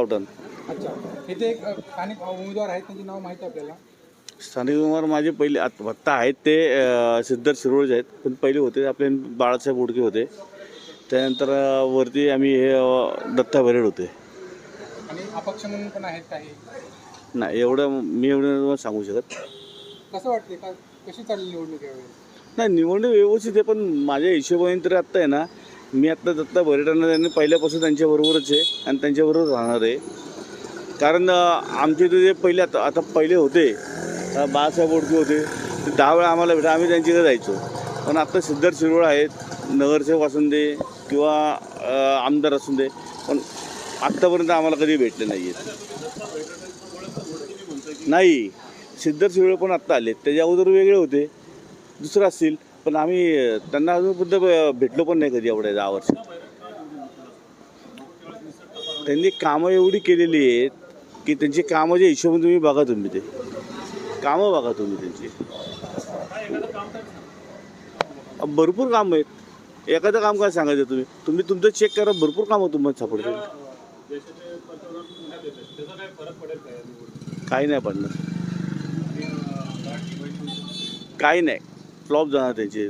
गावठाण अच्छा. इथे एक अ, स्थानिक उमेदवार आहेत त्यांची नाव माहिती आहे आपल्याला? स्थानिक उमेदवार माझे पहिले आत- आत्ता आहेत ते अं, सिद्धार्थ शिरोळचे आहेत. पण पहिले होते आपले बाळासाहेब उडके होते. त्यानंतर अं, वरती आम्ही हे अं, दत्ता बरेड होते. आणि अपक्ष म्हणून पण आहेत काही? नाही एवढं मी एवढं तुम्हाला सांगू शकत. कसं वाटते का कशी चालली निवडणूक यावेळी? नाही निवडणूक व्यवस्थित आहे पण माझ्या हिशोबाने तरी आत्ता आहे ना मी आत्ता दत्ता भरेटांना त्यांनी पहिल्यापासून त्यांच्याबरोबरच आहे आणि त्यांच्याबरोबर राहणार आहे. कारण आमचे इथे जे पहिले आता आता पहिले होते बाळासाहेब ओडके होते ते दहा वेळा आम्हाला भेटा आम्ही त्यांच्याकडे जायचो. पण आत्ता सिद्धार्थ शिरोळ आहेत नगरसेवक असून दे किंवा आमदार असून दे पण आत्तापर्यंत आम्हाला कधी भेटले नाही आहेत नाही सिद्धार्थ शिरोळे पण आत्ता आले त्याच्या अगोदर वेगळे होते दुसरं असतील. पण आम्ही त्यांना अजूनपर्यंत ब- भेटलो पण नाही कधी एवढ्या दहा वर्ष. त्यांनी कामं एवढी केलेली आहेत की त्यांची कामं जे हिशोबाने तुम्ही बघा तुम्ही ते. कामं बघा तुम्ही त्यांची. भरपूर कामं आहेत. एखादं काम काय सांगायचं तुम्ही? तुम्ही तुमचं चेक करा भरपूर कामं तुम्हाला सापडतील. काही नाही पडणार. काही नाही. फ्लॉप जाणार त्यांचे.